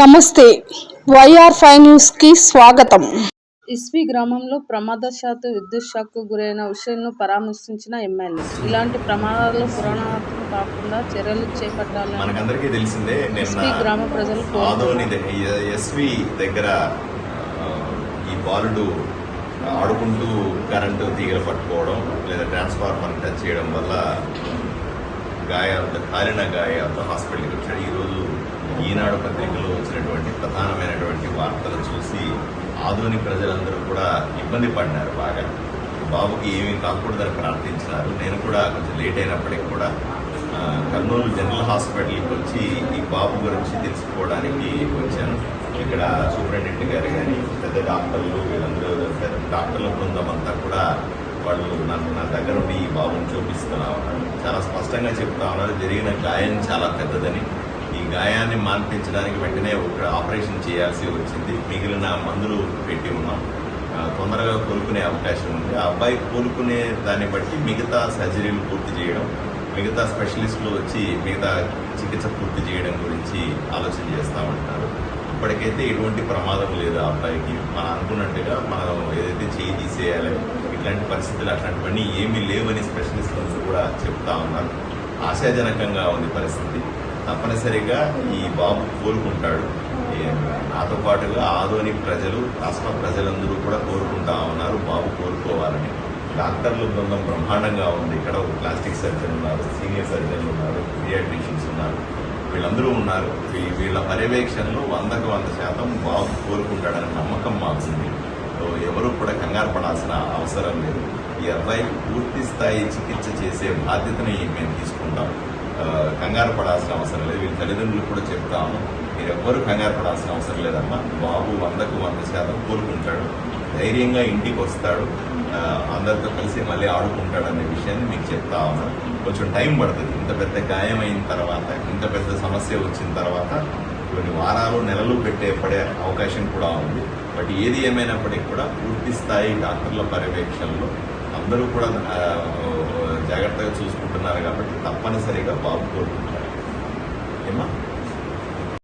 నమస్తే. YR five న్యూస్కి స్వాగతం. ఇస్వి గ్రామంలో ప్రమాదశాత్తు విద్యుత్ షాక్కు గురైన హుషేన్ను పరామర్శించిన ఎమ్మెల్యే. ఇలాంటి ప్రమాదాలు పురాణాత్మకం కాకుండా చర్యలు చేపట్టాలని మనకందరికీ తెలిసిందే గ్రామ ప్రజలు ఎస్వి దగ్గర ఈ బాలుడు ఆడుకుంటూ కరెంటు తీగలు పట్టుకోవడం లేదా ట్రాన్స్ఫార్మర్ టచ్ చేయడం వల్ల గాయాలతో కాలిన గాయాలతో హాస్పిటల్కి వచ్చాడు. ఈరోజు ఈనాడు పత్రికలో వచ్చినటువంటి ప్రధానమైనటువంటి వార్తలు చూసి ఆధునిక ప్రజలందరూ కూడా ఇబ్బంది పడినారు బాగా. బాబుకి ఏమీ కాకూడదని ప్రార్థించినారు. నేను కూడా కొంచెం లేట్ అయినప్పటికీ కూడా కర్నూలు జనరల్ హాస్పిటల్కి వచ్చి ఈ బాబు గురించి తెలుసుకోవడానికి వచ్చాను. ఇక్కడ సూపరింటెండెంట్ గారు కానీ పెద్ద డాక్టర్లు వీళ్ళందరూ పెద్ద డాక్టర్ల బృందం అంతా కూడా వాళ్ళు నన్ను నా దగ్గర ఉండి ఈ బాబుని చూపిస్తున్నా ఉన్నారు. చాలా స్పష్టంగా చెప్తా ఉన్నారు. జరిగిన గాయం చాలా పెద్దదని. ఈ గాయాన్ని మాన్పించడానికి వెంటనే ఒక ఆపరేషన్ చేయాల్సి వచ్చింది. మిగిలిన మందులు పెట్టి ఉన్నాం. తొందరగా కోలుకునే అవకాశం ఉంది. ఆ అబ్బాయి కోలుకునే దాన్ని బట్టి మిగతా సర్జరీలు పూర్తి చేయడం మిగతా స్పెషలిస్టులు వచ్చి మిగతా చికిత్స పూర్తి చేయడం గురించి ఆలోచన చేస్తూ ఉంటారు. ఇప్పటికైతే ఎటువంటి ప్రమాదం లేదు ఆ అబ్బాయికి. మనం అనుకున్నట్టుగా మనం ఏదైతే చేయి తీసేయాలి ఇట్లాంటి పరిస్థితులు అట్లాంటివన్నీ ఏమీ లేవని స్పెషలిస్టులు కూడా చెప్తా ఉన్నారు. ఆశాజనకంగా ఉంది పరిస్థితి. తప్పనిసరిగా ఈ బాబు కోలుకుంటాడు ఈ- నాతో పాటుగా ఆదోని ప్రజలు రాష్ట్ర ప్రజలందరూ కూడా కోరుకుంటా ఉన్నారు. బాబు కోరుకోవాలని. డాక్టర్ల బృందం బ్రహ్మాండంగా ఉంది. ఇక్కడ ఒక ప్లాస్టిక్ సర్జన్ ఉన్నారు సీనియర్ సర్జన్లు ఉన్నారు పీడియాట్రిషియన్స్ ఉన్నారు. వీళ్ళందరూ ఉన్నారు. వీళ్ళ పర్యవేక్షణలో వందకు వంద శాతం బాబు కోరుకుంటాడనే నమ్మకం మాకుంది. సో ఎవరు కూడా కంగారు పడాల్సిన అవసరం లేదు. ఈ అబ్బాయికి పూర్తి స్థాయి చికిత్స చేసే బాధ్యతని మేము తీసుకుంటాం. కంగారు పడాల్సిన అవసరం లేదు. వీళ్ళ తల్లిదండ్రులు కూడా చెప్తాము మీరు ఎవ్వరూ కంగారు పడాల్సిన అవసరం లేదమ్మా. బాబు వందకు వంద శాతం కోరుకుంటాడు ధైర్యంగా ఇంటికి వస్తాడు. అందరితో కలిసి మళ్ళీ ఆడుకుంటాడు అనే విషయాన్ని మీకు చెప్తా ఉన్నాను. కొంచెం టైం పడుతుంది. ఇంత పెద్ద గాయం అయిన తర్వాత ఇంత పెద్ద సమస్య వచ్చిన తర్వాత కొన్ని వారాలు నెలలు పెట్టే పడే అవకాశం కూడా ఉంది. బట్ ఏది ఏమైనప్పటికీ కూడా పూర్తి స్థాయి డాక్టర్ల పర్యవేక్షణలో అందరూ కూడా జాగ్రత్తగా చూసుకుంటున్నారు కాబట్టి తప్పనిసరిగా బాబు కోరుకుంటారు. ఏమా